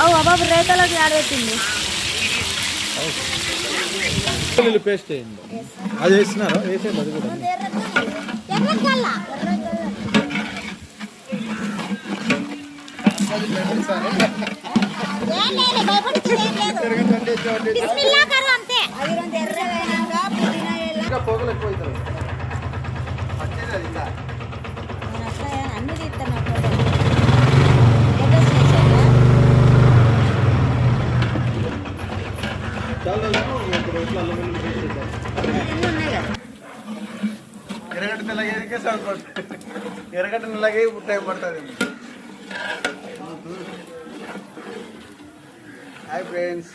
అవు బాబు రేతలోకి ఆడబెట్టింది వెల్లుల్లి పేస్ట్ వేయండి అది వేసినారా? వేసేయండి అది కూడా. ఎర్రగల్ల ఏం లేదు భయపడుతుంది ఏం లేదు బిస్మిల్లా కరు అంతే అది రెండు ఎర్రగైనాక పుదీనా వేయాలా? ఇంకా పొగలు ఎక్కువ అవుతాయి నేను అట్లా అన్ని తీస్తాను అప్పుడు ఏదో చేశాను చాలా ఒక రోజులో అల్లం వెల్లుల్లి పేస్ట్ వేద్దాం అన్నీ ఉన్నాయి కదా ఎర్రగడ్డ నెలగే సాగు పడుతుంది ఎర్రగడ్డ నెలగే టైం పడుతుంది హాయ్ ఫ్రెండ్స్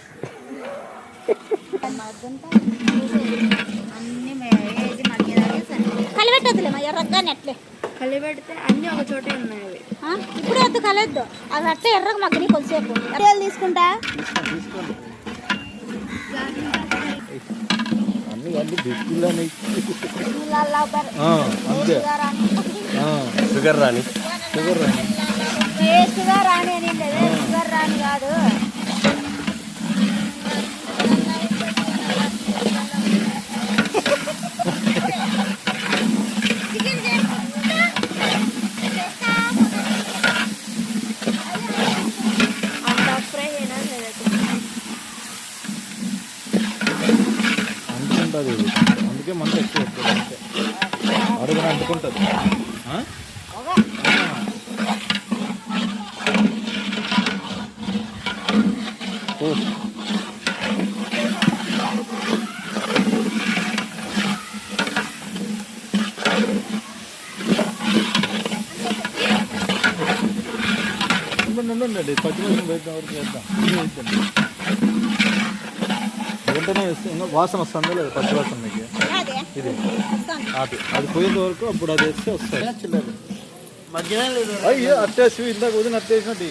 ఎర్రగానే అట్లే. కలిపెడితే అన్ని ఒక చోటే ఉన్నాయి అవి? ఇప్పుడే వద్దు కలొద్దు అవి అట్లే ఎర్రగా మగ్గని కొద్దిసేపు ఎర్రలు తీసుకుంటా? నీళ్ళల్లో బెర- అంతే. షుగర్ రాని. షుగర్ రాని షుగర్ రాని కాదు అంత ఫ్రై అయినా సరే అంటుకుంటుంది ఇది అందుకే మంట ఎక్కువ ఎక్కువ అడుగున అంటుకుంటుంది. ఉండండి, ఉండండి పచ్చిమిరపకాయలు బయట వరకు వేద్దాం. వెంటనే వేస్తే ఇంకా వాసన వస్తుంది లేదు పచ్చి వాసన మీకు. ఇది. అది అది పోయేంత వరకు అప్పుడు అది వేస్తే వస్తాయి. అయ్యో అట్టేసి ఇందాక వదిన అట్టేసినట్టు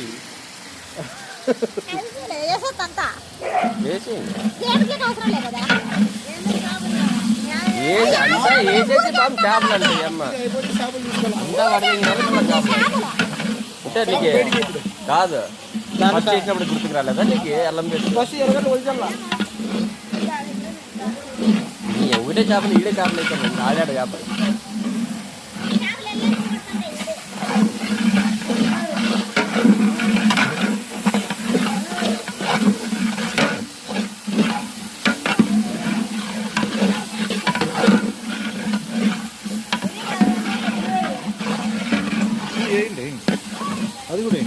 వేసేసి పాపం చేపలు అంటే అమ్మ. అంతా అంటే నీకు కాదు. చేసినప్పుడు గుర్తుకు రాలేదా నీకు? అల్లం వేసి തുടങ്ങിയ ഒരു ചാപ്പിന് ഈടെ ചാപ്പിലേക്ക് താഴെയുടെ ചാപ്പ്? അത് കൂടെ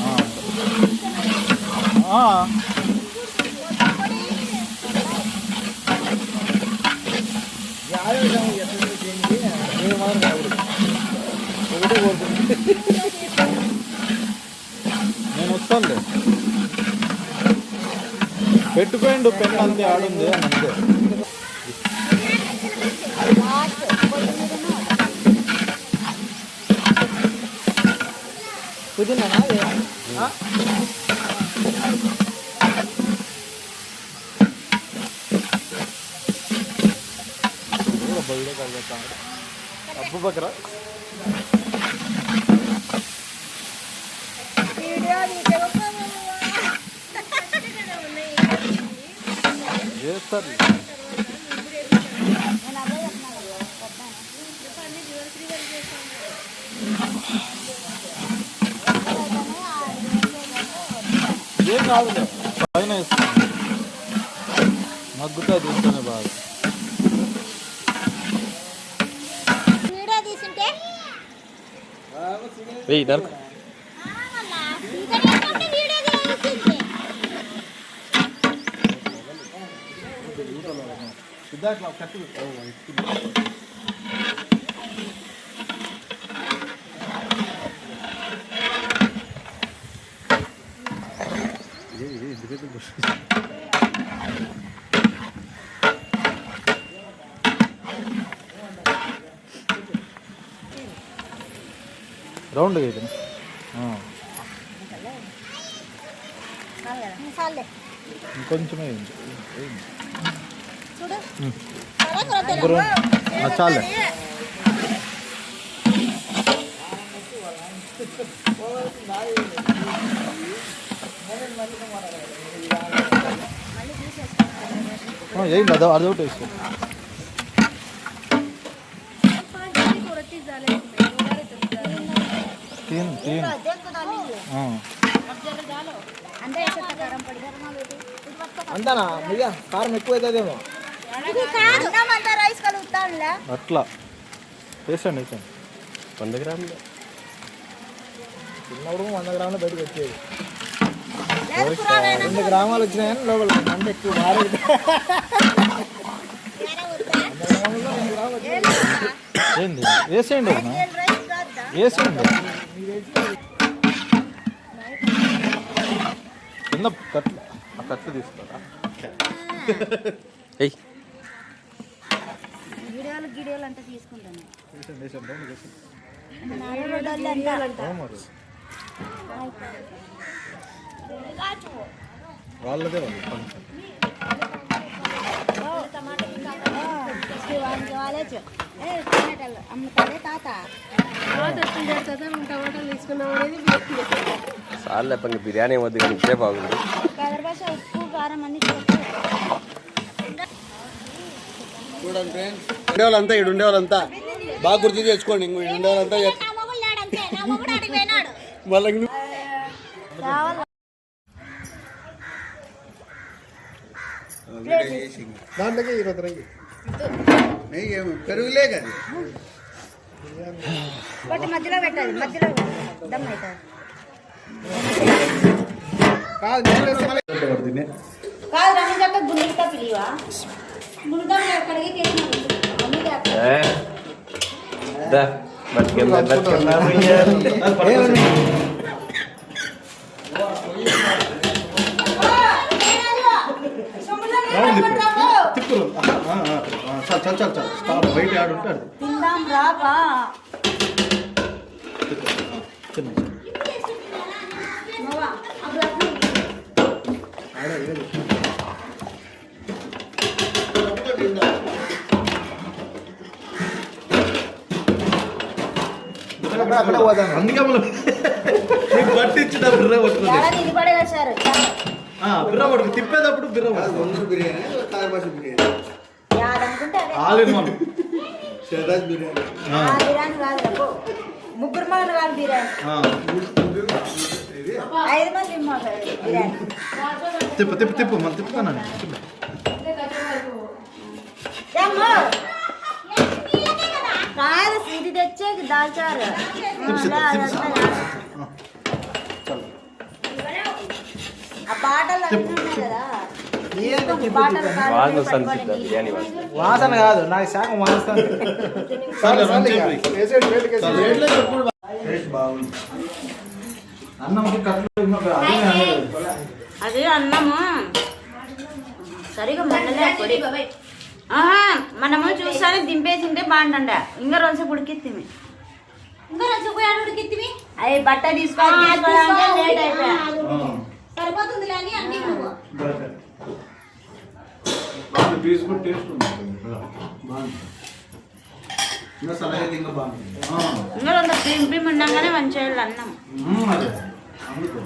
ആ నేను మాత్రం కాదు. ఒకటే కోరుకుంది నేను వస్తానులే పెట్టుకోండి పెన్ అంతే ఆడుంది అని అంతే లాస్ట్ కొత్తిమీరను బయట కలుగుతాను అబ్బు బకరా వీడియో తీసేటప్పుడు చేస్తారు నేను అదే చెప్తున్నాను కదా, ఏం కాదు పైన వేస్తాను మగ్గుతుంది దీంతోనే బాగా. వెయ్యి నరకు సిద్ధార్థ కట్టు రౌండ్గా ఇది ఇంకొంచెం చాలే. వేయండి అది అదొకటి వేసుకో. గరం పెట్టి అంతానా? ముయ్య కారం ఎక్కువ అవుతుందేమో రైస్ అట్లా వేసండి వేసండి వంద గ్రాములు. చిన్నప్పుడు వంద గ్రాములు బయటకు వచ్చేది. రెండు గ్రామాలు వచ్చినాయని లోపల మంది ఎక్కువ భారీ ఏంది? వేసేయండి వేసేయండి. కింద కట్లు ఆ కట్లు తీసుకోరా? గిడియోలు అంతా తీసుకుంటాను. వాళ్ళదే వాళ్ళు. సార్లు చెప్పండి బిర్యానీ వద్దు కానీ ఇచ్చే బాగుంది. చూడండి ఫ్రెండ్స్ ఉండేవాళ్ళంతా ఇడు ఉండేవాళ్ళంతా. బాగా గుర్తు తెచ్చుకోండి ఇంకో ఉండేవాళ్ళంతా. నా మొగుడు లేడంతే మళ్ళీ దాంట్లోకి ఇరవై नहीं ये करूले का बट मध्य बेटा मध्य दम आयता काल ಮೇಲೆ ಸಲ ಬರ್ತೀನಿ ಕಾಲ್ ನನಗಂತ ಗುಂಡಿಕ ಪಿಲಿವಾ ಗುಂಡಿಕ ಕಡೆಗೆ ಕೇಳಿ ಅಮ್ಮಿಗೆ ಹಾಕ್ತಾರೆ ದ ಮತ್ತೆ ಮತ್ತೆ ನಾನು ಏನು ఉంటాడు. తిందాం అందుకే మనం బిర్ర పట్టుకుంది బిర్ర పట్టుకు తిప్పేటప్పుడు బిర్ర బిర్యానీ కారపాస బిర్యానీ యాదనుకుంటే అదే. ఆల్ ఇన్ వన్ షెహరాజ్ బిర్యానీ ఆ. బిర్యానీ కాదు ముగ్గురు మగలు కాదు బిర్యానీ. ఐదు మంది బిర్యానీ. తిప్పు తిప్పు తిప్పు మనం తిప్పుతానండి తిప్పు. ఏమ్మా? కాదు ఇది తెచ్చేకి దాల్చారు. ఆ. బాటలు కాదు, వాసన వస్తుంది. బిర్యానీ వాసన. వాసన కాదు నాకు శాఖ అదే. అది. అన్నము. సరిగా మండలే పొడి. మనము చూసానే దింపేసింటే బాగుంటుండ ఇంకా రోజు ఉడికిత్తిమి. ఇంకా రోజు ఉడికిత్తిమి? అవి బట్ట లేట్ అయిపోయా. ఆ, సరిపోతుంది అని అన్ని. బాగుంది, పీస్ కూడా టేస్ట్ ఉంది. బాగుంది. ఇంకా సలహా ఇంకా బాగుంది. ఆ, ఇంకా ఉండగానే మంచిగా అన్నం. అదే. అందుకో.